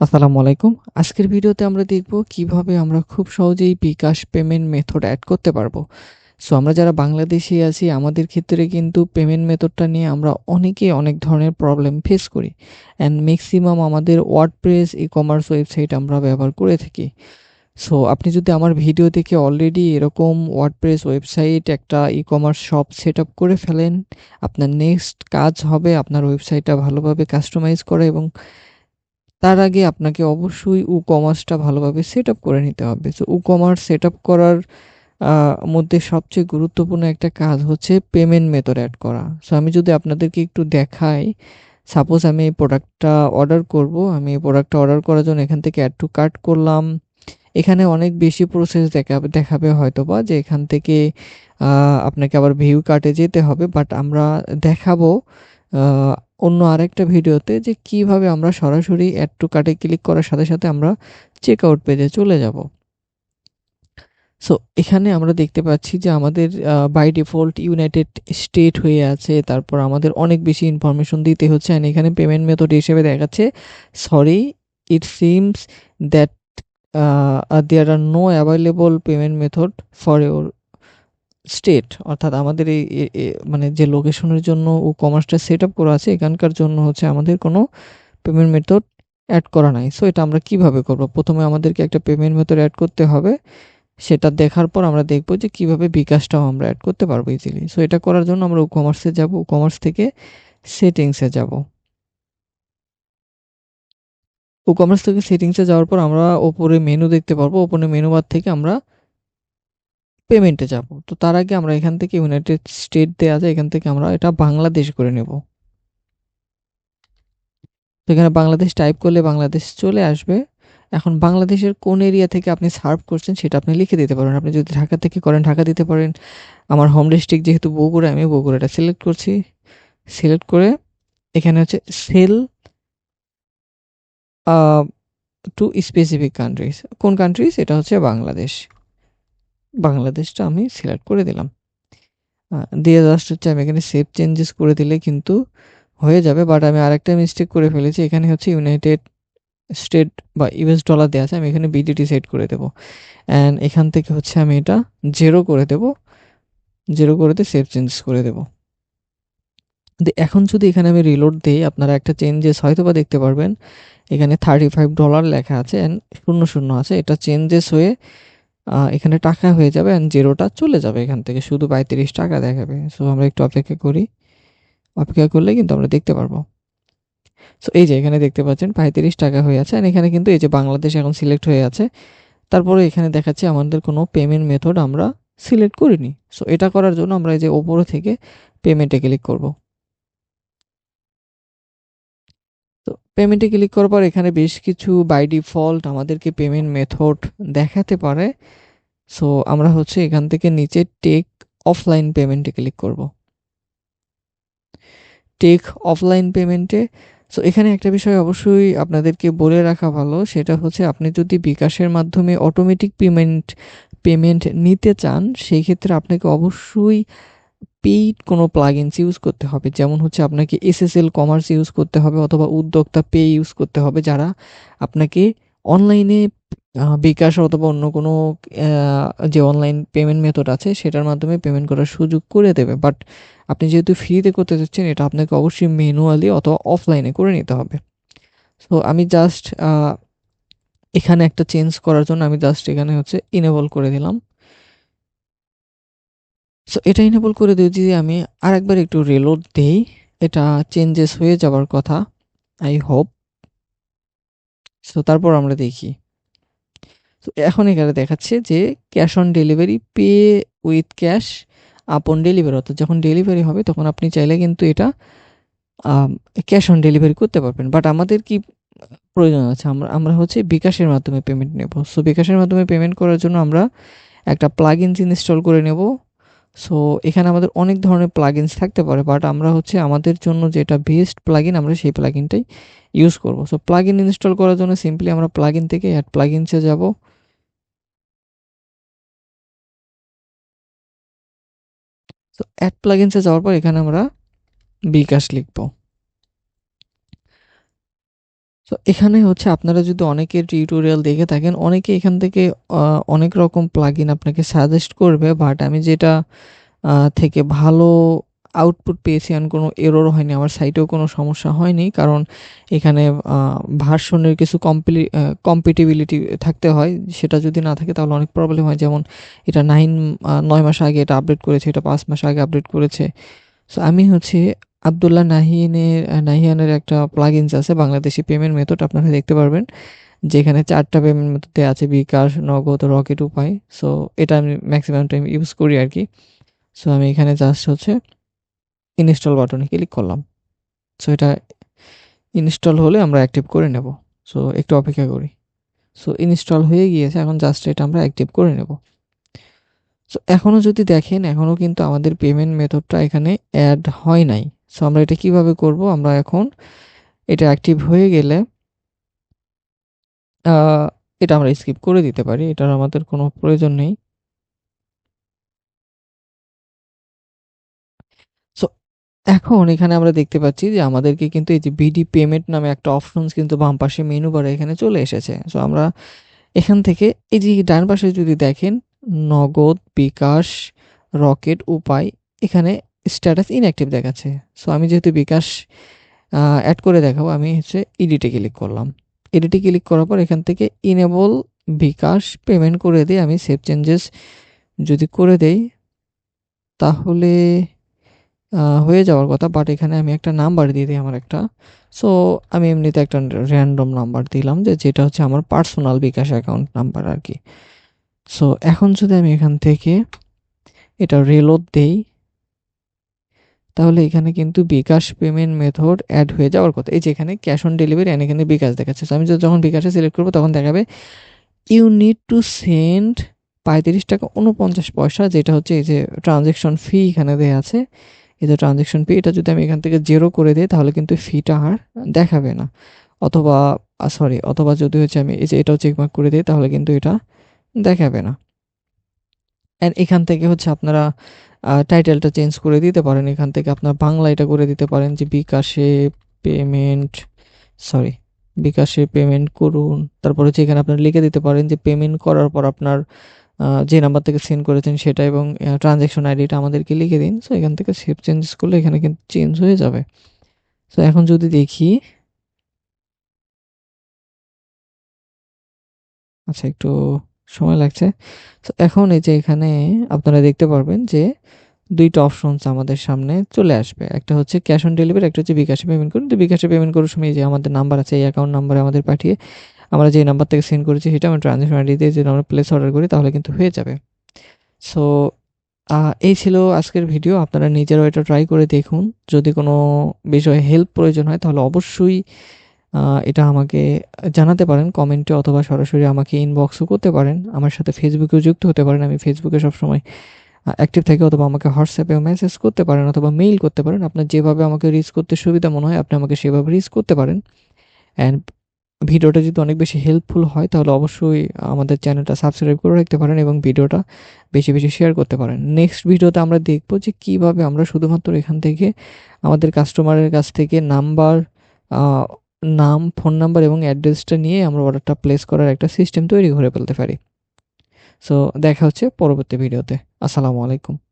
আসসালামু আলাইকুম। আজকের ভিডিওতে আমরা দেখব কীভাবে আমরা খুব সহজেই বিকাশ পেমেন্ট মেথড অ্যাড করতে পারব। সো আমরা যারা বাংলাদেশী আছি আমাদের ক্ষেত্রে কিন্তু পেমেন্ট মেথডটা নিয়ে আমরা অনেকেই অনেক ধরনের প্রবলেম ফেস করি। অ্যান্ড ম্যাক্সিমাম আমাদের ওয়ার্ডপ্রেস ই-কমার্স ওয়েবসাইট আমরা ব্যবহার করে থাকি। সো আপনি যদি আমার ভিডিও দেখে অলরেডি এরকম ওয়ার্ডপ্রেস ওয়েবসাইট একটা ই-কমার্স শপ সেট আপ করে ফেলেন, আপনার নেক্সট কাজ হবে আপনার ওয়েবসাইটটা ভালোভাবে কাস্টমাইজ করা এবং তার আগে আপনাকে অবশ্যই উ-কমার্সটা ভালোভাবে সেট আপ করে নিতে হবে। সো উ-কমার্স সেট আপ করার মধ্যে সবচেয়ে গুরুত্বপূর্ণ একটা কাজ হচ্ছে পেমেন্ট মেথড অ্যাড করা। সো আমি যদি আপনাদেরকে একটু দেখাই, সাপোজ আমি এই প্রোডাক্টটা অর্ডার করব। আমি এই প্রোডাক্টটা অর্ডার করার জন্য এখান থেকে অ্যাড টু কার্ট করলাম। এখানে অনেক বেশি প্রসেস দেখাবে দেখাবে হয়তোবা যে এখান থেকে আপনাকে আবার ভিউ কার্টে যেতে হবে। বাট আমরা দেখাবো অন্য আরেকটা ভিডিওতে যে কীভাবে আমরা সরাসরি অ্যাড টু কার্টে ক্লিক করার সাথে, সাথে আমরা চেকআউট পেজে চলে যাব। সো এখানে আমরা দেখতে পাচ্ছি যে আমাদের বাই ডিফল্ট ইউনাইটেড স্টেট হয়ে আছে। তারপর আমাদের অনেক বেশি ইনফরমেশন দিতে হচ্ছে অ্যান্ড এখানে পেমেন্ট মেথড হিসেবে দেখাচ্ছে sorry it seems that there are no available payment method for your state অর্থাৎ আমাদের এই মানে যে লোকেশনের জন্য ও কমার্সটা সেট আপ করা আছে, এখানকার জন্য হচ্ছে আমাদের কোনো পেমেন্ট মেথড অ্যাড করা নাই। সো এটা আমরা কীভাবে করব? প্রথমে আমাদেরকে একটা পেমেন্ট মেথড অ্যাড করতে হবে। সেটা দেখার পর আমরা দেখব যে কীভাবে বিকাশটাও আমরা অ্যাড করতে পারব ইজিলি। সো এটা করার জন্য আমরা উ-কমার্সে যাব। উ-কমার্স থেকে সেটিংসে যাব। উ-কমার্স থেকে সেটিংসে যাওয়ার পর আমরা ওপরে মেনু দেখতে পারব। ওপরে মেনু বার থেকে আমরা পেমেন্টে যাব। তো তার আগে আমরা এখান থেকে ইউনাইটেড স্টেট দেয়া আছে, এখান থেকে আমরা এটা বাংলাদেশ করে নেব। তো এখানে বাংলাদেশ টাইপ করলে বাংলাদেশ চলে আসবে। এখন বাংলাদেশের কোন এরিয়া থেকে আপনি সার্ভ করছেন সেটা আপনি লিখে দিতে পারেন। আপনি যদি ঢাকা থেকে করেন, ঢাকা দিতে পারেন। আমার হোম ডিস্ট্রিক্ট যেহেতু বগুড়া আমি বগুড়াটা সিলেক্ট করছি। সিলেক্ট করে এখানে হচ্ছে সেল টু স্পেসিফিক কান্ট্রিজ। কোন কান্ট্রিজ? এটা হচ্ছে বাংলাদেশ। বাংলাদেশটা আমি সিলেক্ট করে দিলাম। দিয়ে জাস্ট হচ্ছে আমি এখানে সেভ চেঞ্জেস করে দিলে কিন্তু হয়ে যাবে। বাট আমি আরেকটা মিস্টেক করে ফেলেছি। এখানে হচ্ছে ইউনাইটেড স্টেট বা ইউএস ডলার দেয়া আছে। আমি এখানে বিডিটি সেট করে দেব। অ্যান্ড এখান থেকে হচ্ছে আমি এটা 0 করে দেব। 0 করে দিয়ে সেভ চেঞ্জেস করে দেব। এখন যদি এখানে আমি রিলোড দেই, আপনারা একটা চেঞ্জেস হয়তোবা দেখতে পারবেন। এখানে $35 লেখা আছে অ্যান্ড 00 আছে। এটা চেঞ্জেস হয়ে এখানে টাকা হয়ে যাবে অ্যান্ড 0 টা চলে যাবে এখান থেকে। শুধু ৳৩২ দেখাবে। সো আমরা একটু অপেক্ষা করি। অপেক্ষা করলে কিন্তু আমরা দেখতে পারব। সো এই যে এখানে দেখতে পাচ্ছেন ৳35 হয়ে আছে অ্যান্ড এখানে কিন্তু এই যে বাংলাদেশ এখন সিলেক্ট হয়ে আছে। তারপরে এখানে দেখাচ্ছে আমাদের কোনো পেমেন্ট মেথড আমরা সিলেক্ট করিনি। সো এটা করার জন্য আমরা এই যে ওপরে থেকে পেমেন্টে ক্লিক করব। তো পেমেন্টে ক্লিক করার পর এখানে বেশ কিছু বাই ডিফল্ট আমাদেরকে পেমেন্ট মেথড দেখাতে পারে। সো আমরা হচ্ছে এখান থেকে নিচে টেক অফলাইন পেমেন্টে ক্লিক করব। টেক অফলাইন পেমেন্টে সো এখানে একটা বিষয় অবশ্যই আপনাদেরকে বলে রাখা ভালো, সেটা হচ্ছে আপনি যদি বিকাশের মাধ্যমে অটোমেটিক পেমেন্ট পেমেন্ট নিতে চান, সেই ক্ষেত্রে আপনাকে অবশ্যই পেইড কোনো প্লাগইনস ইউজ করতে হবে। যেমন হচ্ছে আপনাকে এসএসএল কমার্স ইউজ করতে হবে অথবা উদ্যোক্তা পে ইউজ করতে হবে, যারা আপনাকে অনলাইনে বিকাশ অথবা অন্য কোনো যে অনলাইন পেমেন্ট মেথড আছে, সেটার মাধ্যমে পেমেন্ট করার সুযোগ করে দেবে। বাট আপনি যেহেতু ফ্রিতে করতে চাচ্ছেন, এটা আপনাকে অবশ্যই ম্যানুয়ালি অথবা অফলাইনে করে নিতে হবে। সো আমি জাস্ট এখানে একটা চেঞ্জ করার জন্য আমি জাস্ট এখানে হচ্ছে ইনেবল করে দিলাম। সো এটা ইনেবল করে দিয়ে যদি আমি আরেকবার একটু রিলোড দেই, এটা চেঞ্জেস হয়ে যাবার কথা। I hope. সো তারপর আমরা দেখি। তো এখন এখানে দেখাচ্ছে যে cash on delivery pay with cash upon delivery অর্থাৎ যখন ডেলিভারি হবে তখন আপনি চাইলে কিন্তু এটা ক্যাশ অন ডেলিভারি করতে পারবেন। বাট আমাদের কি প্রয়োজন আছে? আমরা আমরা হচ্ছে বিকাশের মাধ্যমে পেমেন্ট নেব। সো বিকাশের মাধ্যমে পেমেন্ট করার জন্য আমরা একটা প্লাগইনস ইনস্টল করে নেব। সো এখানে আমাদের অনেক ধরনের প্লাগিনস থাকতে পারে। বাট আমরা হচ্ছে আমাদের জন্য যেটা বেস্ট প্লাগিন আমরা সেই প্লাগিনটাই ইউজ করব। সো প্লাগিন ইনস্টল করার জন্য সিম্পলি আমরা প্লাগিন থেকে অ্যাড প্লাগিনসে যাব। তো অ্যাড প্লাগিনসে যাওয়ার পর এখানে আমরা বিকাশ লিখব। তো এখানে হচ্ছে আপনারা যদি অনেকের টিউটোরিয়াল দেখে থাকেন, অনেকে এখান থেকে অনেক রকম প্লাগ আপনাকে সাজেস্ট করবে বাট আমি যেটা থেকে ভালো আউটপুট পেয়েছি আর কোনো এরর হয়নি, আমার সাইটেও কোনো সমস্যা হয়নি, কারণ এখানে ভার্সনের কিছু কমপ্লি কম্পিটিবিলিটি থাকতে হয়, সেটা যদি না থাকে তাহলে অনেক প্রবলেম হয়, যেমন এটা নাইন নয় মাস আগে এটা আপডেট করেছে, এটা পাঁচ মাস আগে আপডেট করেছে। সো আমি হচ্ছে আবদুল্লাহ নাহিনের নাহিয়ানের একটা প্লাগিনস আছে, বাংলাদেশি পেমেন্ট মেথড আপনারা দেখতে পারবেন। যেখানে চারটা পেমেন্ট মেথডে আছে, বিকাশ, নগদ, রকেট উপায়। সো এটা আমি ম্যাক্সিমাম টাইম ইউজ করি আর কি। সো আমি এখানে জাস্ট হচ্ছে ইনস্টল বাটনে ক্লিক করলাম। সো এটা ইনস্টল হলে আমরা অ্যাক্টিভ করে নেব। সো একটু অপেক্ষা করি। সো ইনস্টল হয়ে গিয়েছে, এখন জাস্ট এটা আমরা অ্যাক্টিভ করে নেব। সো এখনও যদি দেখেন এখনও কিন্তু আমাদের পেমেন্ট মেথডটা এখানে অ্যাড হয় নাই। সো আমরা এটা কীভাবে করব? আমরা এখন এটা অ্যাক্টিভ হয়ে গেলে এটা আমরা স্কিপ করে দিতে পারি। এটার আমাদের কোনো প্রয়োজন নেই। সো এখন এখানে আমরা দেখতে পাচ্ছি যে আমাদেরকে কিন্তু এই যে বিডি পেমেন্ট নামে একটা অপশনস কিন্তু বাম পাশে মেনু বারে এখানে চলে এসেছে। সো আমরা এখান থেকে এই যে ডান পাশে যদি দেখেন, নগদ, বিকাশ, রকেট, উপায়, এখানে স্ট্যাটাস ইনঅ্যাক্টিভ দেখাচ্ছে। সো আমি যেহেতু বিকাশ অ্যাড করে দেখাবো, আমি হচ্ছে ইডিটে ক্লিক করলাম। এডিটে ক্লিক করার পর এখান থেকে ইনেবল বিকাশ পেমেন্ট করে দিই আমি সেভ চেঞ্জেস যদি করে দেই, তাহলে হয়ে যাওয়ার কথা বাট এখানে আমি একটা নাম্বার দিয়ে দিই আমার একটা। সো আমি এমনিতে একটা র্যান্ডম নাম্বার দিলাম যে যেটা হচ্ছে আমার পার্সোনাল বিকাশ অ্যাকাউন্ট নাম্বার আর কি। সো এখন যদি আমি এখান থেকে এটা রেলোড দেই তাহলে এখানে কিন্তু বিকাশ পেমেন্ট মেথড অ্যাড হয়ে যাওয়ার কথা। এই যে এখানে ক্যাশ অন ডেলিভারি অ্যান্ড এখানে বিকাশ দেখাচ্ছে। আমি যখন বিকাশে সিলেক্ট করব, তখন দেখাবে ইউ নিড টু সেন্ড পঁয়ত্রিশ টাকা উনপঞ্চাশ পয়সা, যেটা হচ্ছে এই যে ট্রানজেকশন ফি এখানে দেওয়া আছে। এই যে ট্রানজেকশন ফি এটা যদি আমি এখান থেকে জেরো করে দিই, তাহলে কিন্তু ফিটা আর দেখাবে না। অথবা সরি অথবা যদি হচ্ছে আমি এই যে এটাও চেকমার্ক করে দিই, তাহলে কিন্তু এটা দেখাবে না। অ্যান্ড এখান থেকে হচ্ছে আপনারা টাইটেলটা চেঞ্জ করে দিতে পারেন। এখান থেকে আপনার বাংলা এটা করে দিতে পারেন যে বিকাশে পেমেন্ট সরি বিকাশে পেমেন্ট করুন। তারপর হচ্ছে এখানে আপনারা লিখে দিতে পারেন যে পেমেন্ট করার পর আপনার যে নাম্বার থেকে সেন্ড করেছেন সেটা এবং ট্রানজ্যাকশন আইডিটা আমাদেরকে লিখে দিন। সো এখান থেকে সেভ চেঞ্জেস করলে এখানে কিন্তু চেঞ্জ হয়ে যাবে। সো এখন যদি দেখি আচ্ছা একটু সময় লাগছে। তো এখন এই যে এখানে আপনারা দেখতে পারবেন যে দুইটা অপশনস আমাদের সামনে চলে আসবে। একটা হচ্ছে ক্যাশ অন ডেলিভারি একটা হচ্ছে বিকাশে পেমেন্ট করুন। তো বিকাশে পেমেন্ট করার সময় যে আমাদের নাম্বার আছে, এই অ্যাকাউন্ট নাম্বারে আমাদের পাঠিয়ে আমরা যে নাম্বার থেকে সেন্ড করেছি সেটা আমরা ট্রানজ্যাকশন আইডি দিয়ে যদি আমরা প্লেস অর্ডার করি তাহলে কিন্তু হয়ে যাবে। সো এই ছিল আজকের ভিডিও আপনারা নিজেরাও এটা ট্রাই করে দেখুন। যদি কোনো বিষয়ে হেল্প প্রয়োজন হয় তাহলে অবশ্যই এটা আমাকে জানাতে পারেন, কমেন্টে অথবা সরাসরি আমাকে ইনবক্সও করতে পারেন। আমার সাথে ফেসবুকেও যুক্ত হতে পারেন। আমি ফেসবুকে সবসময় অ্যাক্টিভ থাকি অথবা আমাকে হোয়াটসঅ্যাপেও মেসেজ করতে পারেন অথবা মেইল করতে পারেন। আপনার যেভাবে আমাকে রিচ করতে সুবিধা মনে হয়, আপনি আমাকে সেভাবে রিচ করতে পারেন। অ্যান্ড ভিডিওটা যদি অনেক বেশি হেল্পফুল হয়, তাহলে অবশ্যই আমাদের চ্যানেলটা সাবস্ক্রাইব করে রাখতে পারেন এবং ভিডিওটা বেশি বেশি শেয়ার করতে পারেন। নেক্সট ভিডিওতে আমরা দেখব যে কীভাবে আমরা শুধুমাত্র এখান থেকে আমাদের কাস্টমারের কাছ থেকে নাম্বার নাম, ফোন নাম্বার এবং অ্যাড্রেসটা নিয়ে আমরা অর্ডারটা প্লেস করার একটা সিস্টেম তৈরি করে ফেলতে পারি। সো দেখা হচ্ছে পরবর্তী ভিডিওতে আসসালামু আলাইকুম।